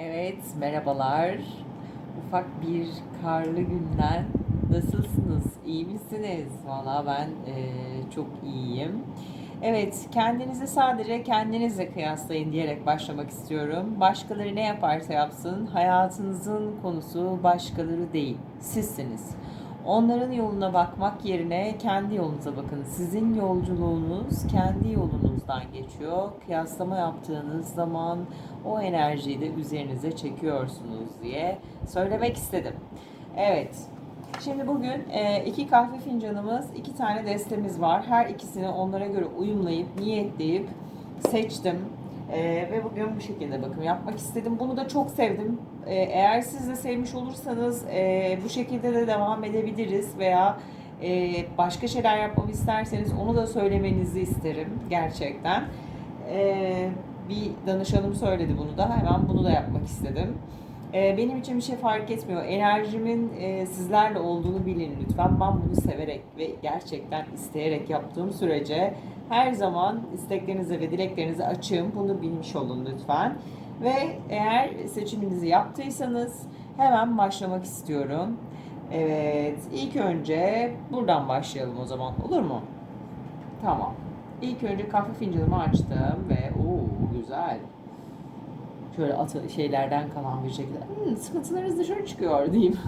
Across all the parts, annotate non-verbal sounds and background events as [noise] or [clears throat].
Evet, merhabalar. Ufak bir karlı günden nasılsınız? İyi misiniz? Valla ben eee, çok iyiyim. Evet, kendinizi sadece kendinizle kıyaslayın diyerek başlamak istiyorum. Başkaları ne yaparsa yapsın, hayatınızın konusu başkaları değil, sizsiniz. Onların yoluna bakmak yerine kendi yolunuza bakın. Sizin yolculuğunuz kendi yolunuzdan geçiyor. Kıyaslama yaptığınız zaman o enerjiyi de üzerinize çekiyorsunuz diye söylemek istedim. Evet. Şimdi bugün e, iki kahve fincanımız, iki tane destemiz var. Her ikisini onlara göre uyumlayıp, niyetleyip seçtim. E, ve bugün bu şekilde bakım yapmak istedim. Bunu da çok sevdim. E, eğer siz de sevmiş olursanız e, bu şekilde de devam edebiliriz veya e, başka şeyler yapmamı isterseniz onu da söylemenizi isterim gerçekten. E, bir danışanım söyledi bunu da hemen bunu da yapmak istedim. E, benim için bir şey fark etmiyor. Enerjimin e, sizlerle olduğunu bilin lütfen. Ben bunu severek ve gerçekten isteyerek yaptığım sürece her zaman isteklerinize ve dileklerinize açığım. Bunu bilmiş olun lütfen. Ve eğer seçiminizi yaptıysanız hemen başlamak istiyorum. Evet, ilk önce buradan başlayalım o zaman. Olur mu? Tamam. İlk önce kahve fincanımı açtım ve ooo güzel. Şöyle atı şeylerden kalan bir şekilde hmm, sıkıntılarınız dışarı çıkıyor diyeyim.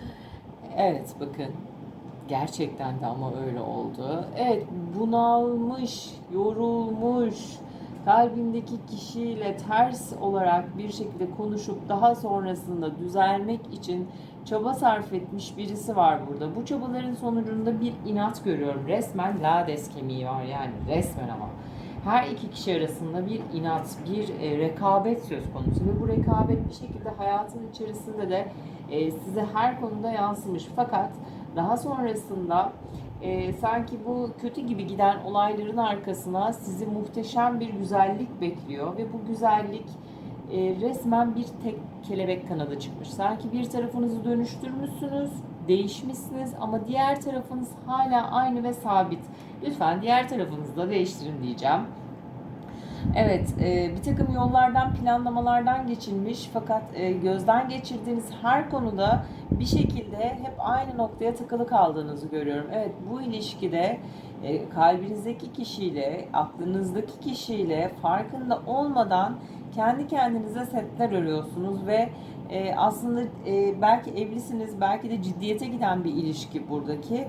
[laughs] evet bakın. Gerçekten de ama öyle oldu. Evet bunalmış, yorulmuş, kalbindeki kişiyle ters olarak bir şekilde konuşup daha sonrasında düzelmek için çaba sarf etmiş birisi var burada. Bu çabaların sonucunda bir inat görüyorum. Resmen lades kemiği var yani resmen ama. Her iki kişi arasında bir inat, bir e, rekabet söz konusu ve bu rekabet bir şekilde hayatın içerisinde de e, size her konuda yansımış. Fakat daha sonrasında e, sanki bu kötü gibi giden olayların arkasına sizi muhteşem bir güzellik bekliyor ve bu güzellik e, resmen bir tek kelebek kanadı çıkmış. Sanki bir tarafınızı dönüştürmüşsünüz, değişmişsiniz ama diğer tarafınız hala aynı ve sabit. Lütfen diğer tarafınızı da değiştirin diyeceğim. Evet, e, bir takım yollardan, planlamalardan geçilmiş fakat e, gözden geçirdiğiniz her konuda bir şekilde hep aynı noktaya takılı kaldığınızı görüyorum. Evet, bu ilişkide e, kalbinizdeki kişiyle, aklınızdaki kişiyle farkında olmadan kendi kendinize setler örüyorsunuz ve e, aslında e, belki evlisiniz, belki de ciddiyete giden bir ilişki buradaki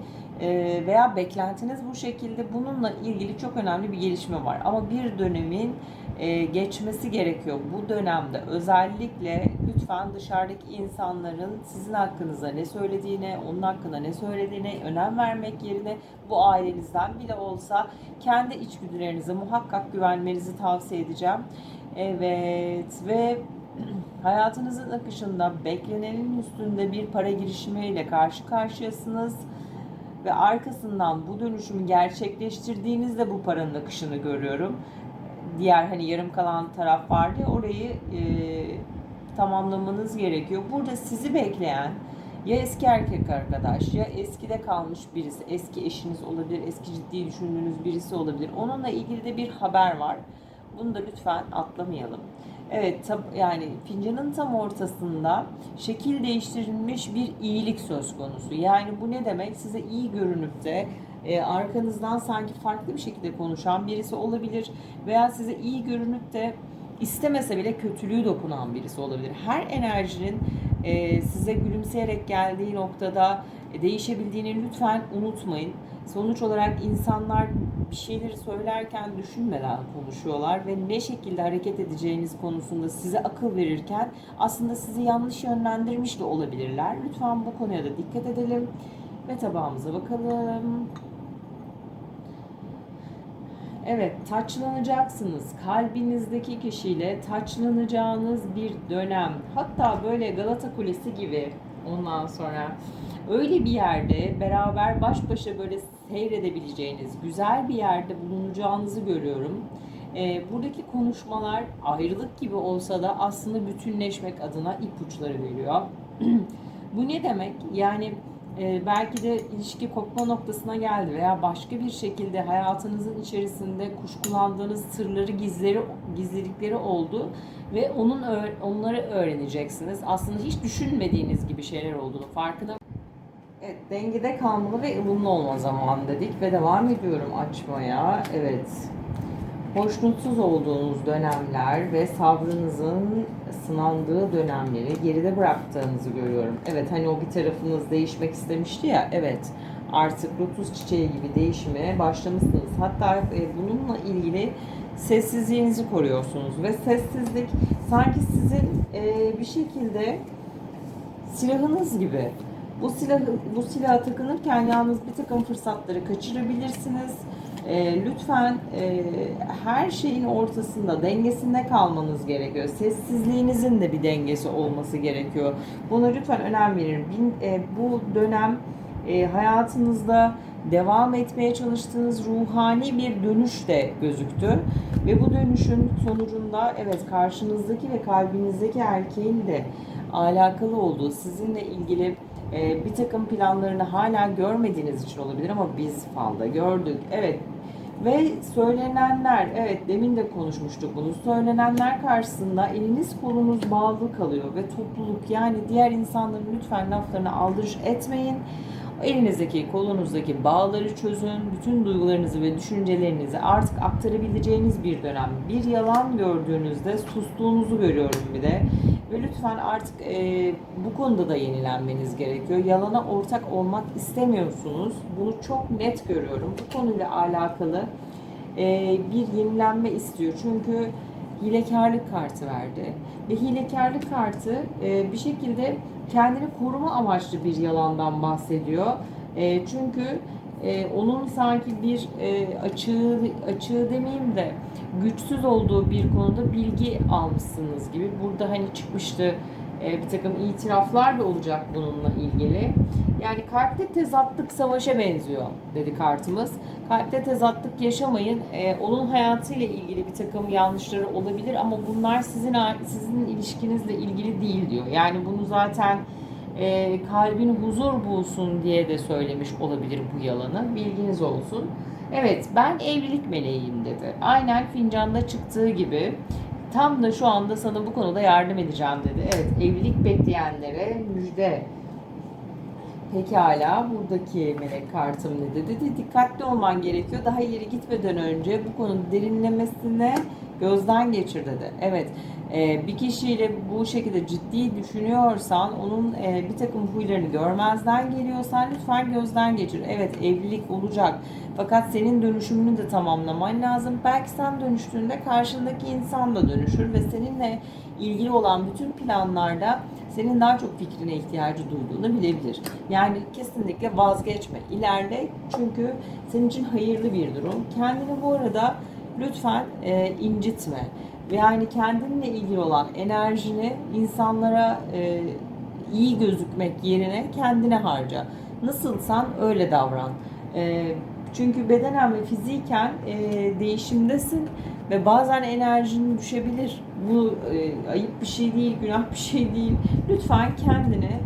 veya beklentiniz bu şekilde bununla ilgili çok önemli bir gelişme var. Ama bir dönemin e, geçmesi gerekiyor. Bu dönemde özellikle lütfen dışarıdaki insanların sizin hakkınıza ne söylediğine, onun hakkında ne söylediğine önem vermek yerine bu ailenizden bile olsa kendi içgüdülerinize muhakkak güvenmenizi tavsiye edeceğim. Evet ve [clears throat] hayatınızın akışında beklenenin üstünde bir para girişimiyle karşı karşıyasınız ve arkasından bu dönüşümü gerçekleştirdiğinizde bu paranın akışını görüyorum. Diğer hani yarım kalan taraf vardı ya orayı e, tamamlamanız gerekiyor. Burada sizi bekleyen ya eski erkek arkadaş ya eskide kalmış birisi, eski eşiniz olabilir, eski ciddi düşündüğünüz birisi olabilir. Onunla ilgili de bir haber var. Bunu da lütfen atlamayalım. Evet tab- yani fincanın tam ortasında şekil değiştirilmiş bir iyilik söz konusu. Yani bu ne demek? Size iyi görünüp de e, arkanızdan sanki farklı bir şekilde konuşan birisi olabilir veya size iyi görünüp de istemese bile kötülüğü dokunan birisi olabilir. Her enerjinin e, size gülümseyerek geldiği noktada e, değişebildiğini lütfen unutmayın. Sonuç olarak insanlar bir şeyleri söylerken düşünmeden konuşuyorlar ve ne şekilde hareket edeceğiniz konusunda size akıl verirken aslında sizi yanlış yönlendirmiş de olabilirler. Lütfen bu konuya da dikkat edelim ve tabağımıza bakalım. Evet, taçlanacaksınız. Kalbinizdeki kişiyle taçlanacağınız bir dönem. Hatta böyle Galata Kulesi gibi ondan sonra öyle bir yerde beraber baş başa böyle seyredebileceğiniz güzel bir yerde bulunacağınızı görüyorum. Ee, buradaki konuşmalar ayrılık gibi olsa da aslında bütünleşmek adına ipuçları veriyor. [clears throat] Bu ne demek? Yani e, belki de ilişki kopma noktasına geldi veya başka bir şekilde hayatınızın içerisinde kuşkulandığınız sırları, gizleri, gizlilikleri oldu ve onun onları öğreneceksiniz. Aslında hiç düşünmediğiniz gibi şeyler olduğunu farkına Evet, dengede kalmalı ve ılımlı olma zamanı dedik ve devam ediyorum açmaya. Evet. Hoşnutsuz olduğunuz dönemler ve sabrınızın sınandığı dönemleri geride bıraktığınızı görüyorum. Evet hani o bir tarafınız değişmek istemişti ya. Evet artık lotus çiçeği gibi değişmeye başlamışsınız. Hatta e, bununla ilgili sessizliğinizi koruyorsunuz ve sessizlik sanki sizin e, bir şekilde silahınız gibi. Bu silahı bu silaha takınırken yalnız bir takım fırsatları kaçırabilirsiniz. Ee, lütfen e, her şeyin ortasında dengesinde kalmanız gerekiyor. Sessizliğinizin de bir dengesi olması gerekiyor. Buna lütfen önem verin. Bin, e, bu dönem e, hayatınızda devam etmeye çalıştığınız ruhani bir dönüş de gözüktü. Ve bu dönüşün sonucunda evet karşınızdaki ve kalbinizdeki erkeğin de alakalı olduğu, sizinle ilgili e, bir takım planlarını hala görmediğiniz için olabilir ama biz falda gördük. Evet ve söylenenler, evet demin de konuşmuştuk bunu. Söylenenler karşısında eliniz kolunuz bağlı kalıyor ve topluluk yani diğer insanların lütfen laflarına aldırış etmeyin. Elinizdeki, kolunuzdaki bağları çözün. Bütün duygularınızı ve düşüncelerinizi artık aktarabileceğiniz bir dönem. Bir yalan gördüğünüzde sustuğunuzu görüyorum bir de. Ve lütfen artık e, bu konuda da yenilenmeniz gerekiyor. Yalana ortak olmak istemiyorsunuz. Bunu çok net görüyorum. Bu konuyla alakalı e, bir yenilenme istiyor. Çünkü hilekarlık kartı verdi. Ve hilekarlık kartı e, bir şekilde kendini koruma amaçlı bir yalandan bahsediyor. E, çünkü e, onun sanki bir e, açığı, açığı demeyeyim de güçsüz olduğu bir konuda bilgi almışsınız gibi. Burada hani çıkmıştı bir takım itiraflar da olacak bununla ilgili. Yani kalpte tezatlık savaşa benziyor dedi kartımız. Kalpte tezatlık yaşamayın. E, onun hayatıyla ilgili bir takım yanlışları olabilir ama bunlar sizin sizin ilişkinizle ilgili değil diyor. Yani bunu zaten e, kalbin huzur bulsun diye de söylemiş olabilir bu yalanı. Bilginiz olsun. Evet ben evlilik meleğiyim dedi. Aynen fincanda çıktığı gibi tam da şu anda sana bu konuda yardım edeceğim dedi. Evet evlilik bekleyenlere müjde. Pekala buradaki melek kartım ne dedi? dedi. Dikkatli olman gerekiyor. Daha ileri gitmeden önce bu konunun derinlemesine gözden geçir dedi. Evet e, bir kişiyle bu şekilde ciddi düşünüyorsan onun e, bir takım huylarını görmezden geliyorsan lütfen gözden geçir. Evet evlilik olacak fakat senin dönüşümünü de tamamlaman lazım. Belki sen dönüştüğünde karşındaki insan da dönüşür ve seninle ilgili olan bütün planlarda senin daha çok fikrine ihtiyacı duyduğunu bilebilir. Yani kesinlikle vazgeçme. İlerle çünkü senin için hayırlı bir durum. Kendini bu arada lütfen e, incitme. Ve yani kendinle ilgili olan enerjini insanlara e, iyi gözükmek yerine kendine harca. Nasılsan öyle davran. E, çünkü bedenen ve fiziken e, değişimdesin ve bazen enerjin düşebilir. Bu e, ayıp bir şey değil, günah bir şey değil. Lütfen et.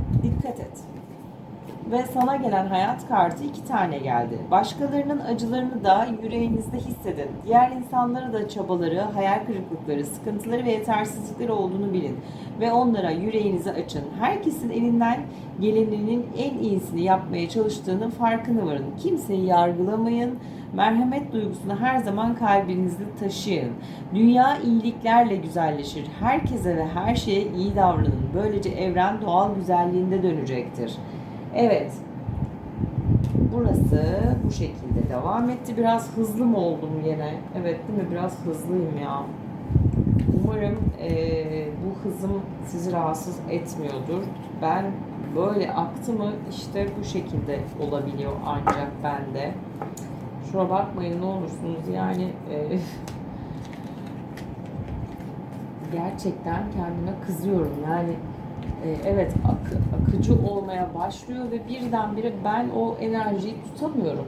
Ve sana gelen hayat kartı iki tane geldi. Başkalarının acılarını da yüreğinizde hissedin. Diğer insanlara da çabaları, hayal kırıklıkları, sıkıntıları ve yetersizlikleri olduğunu bilin. Ve onlara yüreğinizi açın. Herkesin elinden geleninin en iyisini yapmaya çalıştığının farkına varın. Kimseyi yargılamayın. Merhamet duygusunu her zaman kalbinizde taşıyın. Dünya iyiliklerle güzelleşir. Herkese ve her şeye iyi davranın. Böylece evren doğal güzelliğinde dönecektir. Evet. Burası bu şekilde devam etti. Biraz hızlı mı oldum yine? Evet değil mi? Biraz hızlıyım ya. Umarım e, bu hızım sizi rahatsız etmiyordur. Ben böyle aktı mı işte bu şekilde olabiliyor ancak bende. Şuna bakmayın ne olursunuz yani e, [laughs] gerçekten kendime kızıyorum yani evet akı, akıcı olmaya başlıyor ve birdenbire ben o enerjiyi tutamıyorum.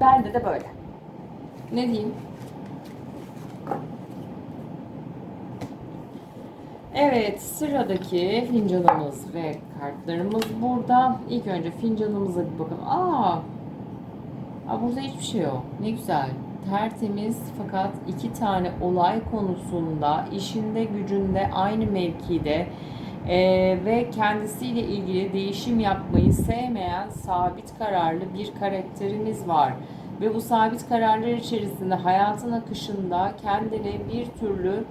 Bende de böyle. Ne diyeyim? Evet, sıradaki fincanımız ve kartlarımız burada. İlk önce fincanımıza bir bakalım. Aa, aa burada hiçbir şey yok. Ne güzel. Tertemiz fakat iki tane olay konusunda işinde gücünde aynı mevkide eee, ve kendisiyle ilgili değişim yapmayı sevmeyen sabit kararlı bir karakterimiz var. Ve bu sabit kararlar içerisinde hayatın akışında kendini bir türlü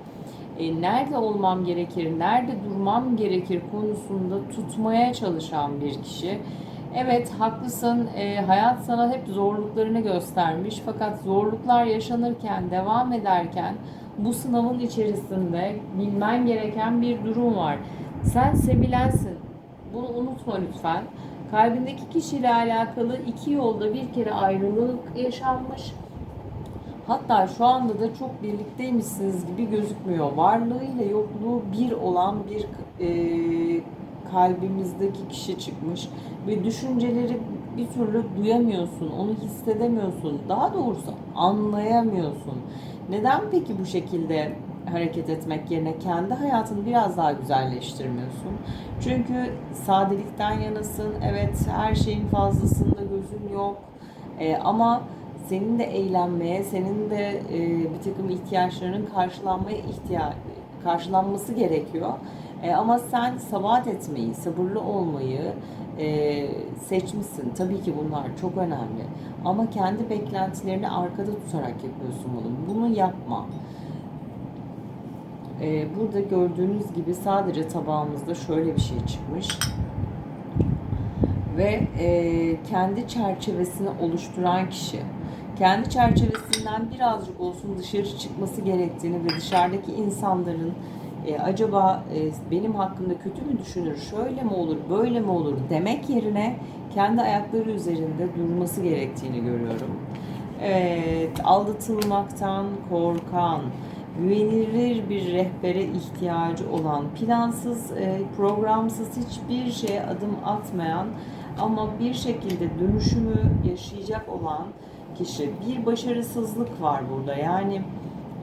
e, nerede olmam gerekir, nerede durmam gerekir konusunda tutmaya çalışan bir kişi. Evet haklısın E, hayat sana hep zorluklarını göstermiş fakat zorluklar yaşanırken, devam ederken bu sınavın içerisinde bilmen gereken bir durum var. Sen sevilensin. Bunu unutma lütfen. Kalbindeki kişiyle alakalı iki yolda bir kere ayrılık yaşanmış. Hatta şu anda da çok birlikteymişsiniz gibi gözükmüyor. Varlığıyla yokluğu bir olan bir e, kalbimizdeki kişi çıkmış ve düşünceleri bir türlü duyamıyorsun, onu hissedemiyorsun. Daha doğrusu anlayamıyorsun. Neden peki bu şekilde hareket etmek yerine kendi hayatını biraz daha güzelleştirmiyorsun? Çünkü sadelikten yanasın. Evet, her şeyin fazlasında gözün yok. E, ama senin de eğlenmeye, senin de e, bir takım ihtiyaçlarının karşılanmaya ihtiyaç karşılanması gerekiyor. E, ama sen sabat etmeyi, sabırlı olmayı e, seçmişsin. Tabii ki bunlar çok önemli. Ama kendi beklentilerini arkada tutarak yapıyorsun bunu. Bunu yapma. E, burada gördüğünüz gibi sadece tabağımızda şöyle bir şey çıkmış ve e, kendi çerçevesini oluşturan kişi kendi çerçevesinden birazcık olsun dışarı çıkması gerektiğini ve dışarıdaki insanların e, acaba e, benim hakkımda kötü mü düşünür, şöyle mi olur, böyle mi olur demek yerine kendi ayakları üzerinde durması gerektiğini görüyorum. Evet, aldatılmaktan korkan, güvenilir bir rehbere ihtiyacı olan, plansız, e, programsız hiçbir şeye adım atmayan ama bir şekilde dönüşümü yaşayacak olan kişi. Bir başarısızlık var burada. Yani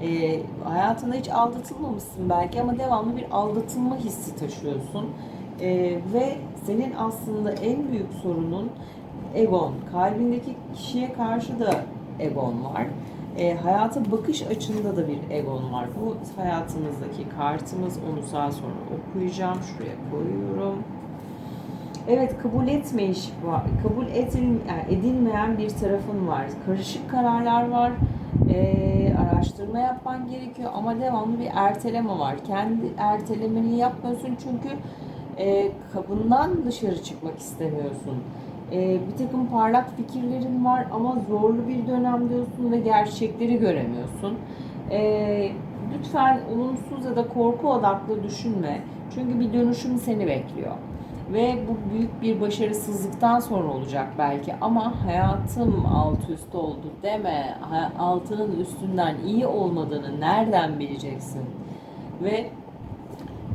e, hayatında hiç aldatılmamışsın belki ama devamlı bir aldatılma hissi taşıyorsun. E, ve senin aslında en büyük sorunun egon. Kalbindeki kişiye karşı da egon var. E, hayata bakış açında da bir egon var. Bu hayatımızdaki kartımız. Onu daha sonra okuyacağım. Şuraya koyuyorum. Evet kabul etmeyiş var. Kabul edil, edilmeyen bir tarafın var. Karışık kararlar var. Ee, araştırma yapman gerekiyor ama devamlı bir erteleme var. Kendi ertelemeni yapmıyorsun çünkü e, kabından dışarı çıkmak istemiyorsun. E, bir takım parlak fikirlerin var ama zorlu bir dönem diyorsun ve gerçekleri göremiyorsun. E, lütfen olumsuz ya da korku odaklı düşünme. Çünkü bir dönüşüm seni bekliyor. Ve bu büyük bir başarısızlıktan sonra olacak belki ama hayatım alt üst oldu deme. Altının üstünden iyi olmadığını nereden bileceksin? Ve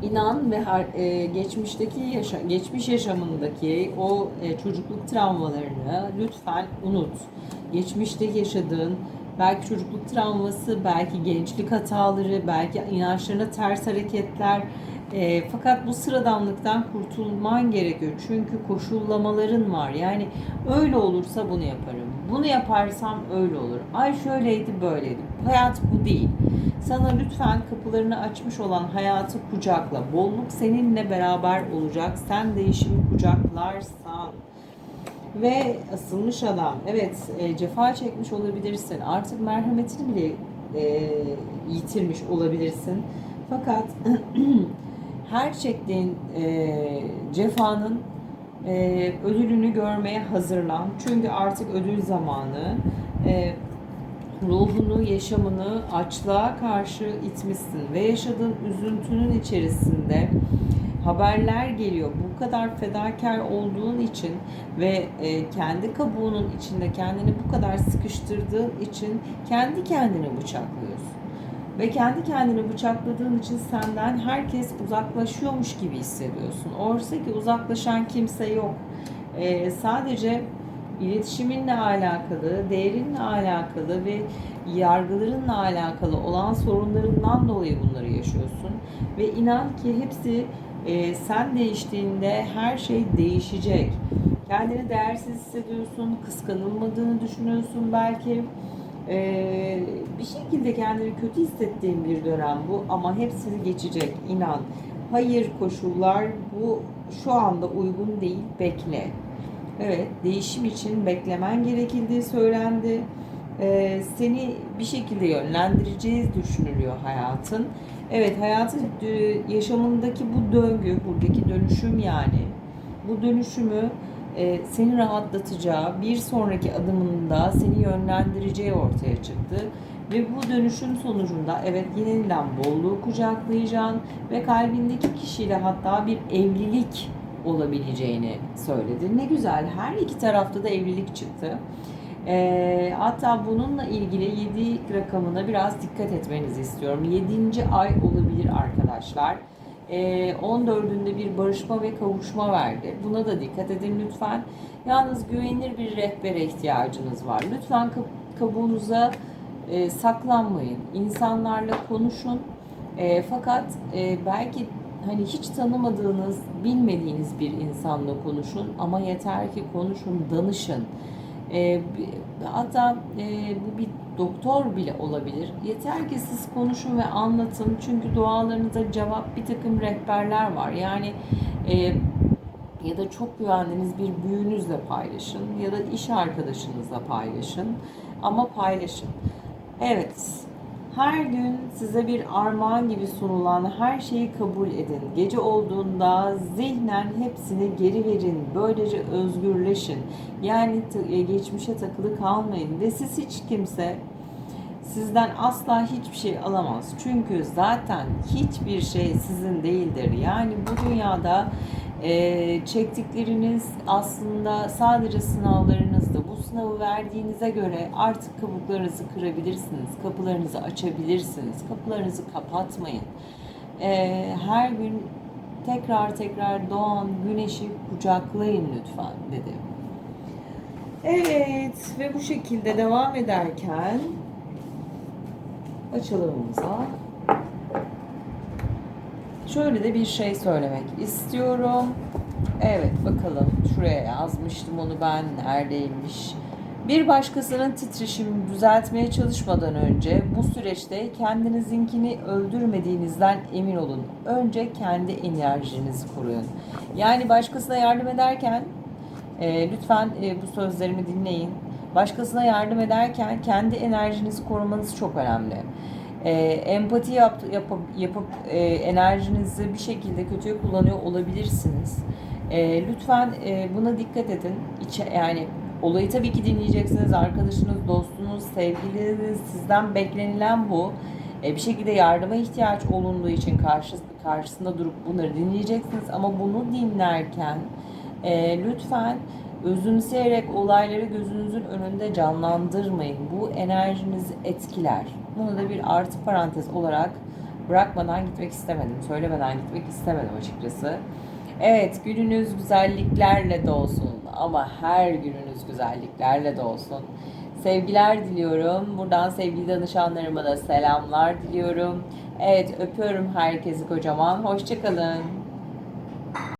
inan ve e, geçmişteki yaşa, geçmiş yaşamındaki o e, çocukluk travmalarını lütfen unut. Geçmişte yaşadığın belki çocukluk travması, belki gençlik hataları, belki inançlarına ters hareketler, e, fakat bu sıradanlıktan kurtulman gerekiyor. Çünkü koşullamaların var. Yani öyle olursa bunu yaparım. Bunu yaparsam öyle olur. Ay şöyleydi böyleydi. Hayat bu değil. Sana lütfen kapılarını açmış olan hayatı kucakla. Bolluk seninle beraber olacak. Sen değişimi kucaklarsan. Ve asılmış adam. Evet e, cefa çekmiş olabilirsin. Artık merhametini bile e, yitirmiş olabilirsin. Fakat [clears throat] her çektiğin e, cefanın e, ödülünü görmeye hazırlan. Çünkü artık ödül zamanı. E, ruhunu, yaşamını açlığa karşı itmişsin ve yaşadığın üzüntünün içerisinde haberler geliyor. Bu kadar fedakar olduğun için ve e, kendi kabuğunun içinde kendini bu kadar sıkıştırdığın için kendi kendini bıçaklıyorsun. Ve kendi kendini bıçakladığın için senden herkes uzaklaşıyormuş gibi hissediyorsun. Oysa ki uzaklaşan kimse yok. Ee, sadece iletişiminle alakalı, değerinle alakalı ve yargılarınla alakalı olan sorunlarından dolayı bunları yaşıyorsun. Ve inan ki hepsi e, sen değiştiğinde her şey değişecek. Kendini değersiz hissediyorsun, kıskanılmadığını düşünüyorsun belki. Ee, bir şekilde kendini kötü hissettiğin bir dönem bu ama hepsi geçecek inan. Hayır koşullar bu şu anda uygun değil bekle. Evet değişim için beklemen gerekildiği söylendi. Ee, seni bir şekilde yönlendireceğiz düşünülüyor hayatın. Evet hayatın e, yaşamındaki bu döngü, buradaki dönüşüm yani bu dönüşümü e, seni rahatlatacağı, bir sonraki adımında seni yönlendireceği ortaya çıktı. Ve bu dönüşüm sonucunda evet yeniden bolluğu kucaklayacaksın ve kalbindeki kişiyle hatta bir evlilik olabileceğini söyledi. Ne güzel her iki tarafta da evlilik çıktı. E, hatta bununla ilgili 7 rakamına biraz dikkat etmenizi istiyorum. 7. ay olabilir arkadaşlar. E, 14'ünde bir barışma ve kavuşma verdi. Buna da dikkat edin lütfen. Yalnız güvenilir bir rehbere ihtiyacınız var. Lütfen kab- kabuğunuza e, saklanmayın. İnsanlarla konuşun. E, fakat e, belki hani hiç tanımadığınız, bilmediğiniz bir insanla konuşun ama yeter ki konuşun, danışın. E, hatta e, bu bir doktor bile olabilir. Yeter ki siz konuşun ve anlatın. Çünkü dualarınıza cevap bir takım rehberler var. Yani e, ya da çok güvendiğiniz bir büyüğünüzle paylaşın ya da iş arkadaşınızla paylaşın ama paylaşın. Evet, her gün size bir armağan gibi sunulan her şeyi kabul edin. Gece olduğunda zihnen hepsini geri verin. Böylece özgürleşin. Yani e, geçmişe takılı kalmayın ve siz hiç kimse sizden asla hiçbir şey alamaz. Çünkü zaten hiçbir şey sizin değildir. Yani bu dünyada e, çektikleriniz aslında sadece sınavlarınızdı. Sınavı verdiğinize göre artık kabuklarınızı kırabilirsiniz, kapılarınızı açabilirsiniz, kapılarınızı kapatmayın. E, her gün tekrar tekrar doğan güneşi kucaklayın lütfen dedi. Evet ve bu şekilde devam ederken açılımımıza şöyle de bir şey söylemek istiyorum. Evet bakalım şuraya yazmıştım onu ben neredeymiş. Bir başkasının titreşimini düzeltmeye çalışmadan önce bu süreçte kendinizinkini öldürmediğinizden emin olun. Önce kendi enerjinizi koruyun. Yani başkasına yardım ederken e, lütfen e, bu sözlerimi dinleyin. Başkasına yardım ederken kendi enerjinizi korumanız çok önemli. E, empati yap, yapıp, yapıp e, enerjinizi bir şekilde kötüye kullanıyor olabilirsiniz. E, lütfen e, buna dikkat edin. İçe, yani olayı tabii ki dinleyeceksiniz. Arkadaşınız, dostunuz, sevgiliniz sizden beklenilen bu. E, bir şekilde yardıma ihtiyaç olunduğu için karşı, karşısında durup bunları dinleyeceksiniz. Ama bunu dinlerken e, lütfen özümseyerek olayları gözünüzün önünde canlandırmayın. Bu enerjinizi etkiler. Bunu da bir artı parantez olarak bırakmadan gitmek istemedim. Söylemeden gitmek istemedim açıkçası. Evet gününüz güzelliklerle dolsun ama her gününüz güzelliklerle dolsun. Sevgiler diliyorum. Buradan sevgili danışanlarıma da selamlar diliyorum. Evet öpüyorum herkesi kocaman. Hoşçakalın.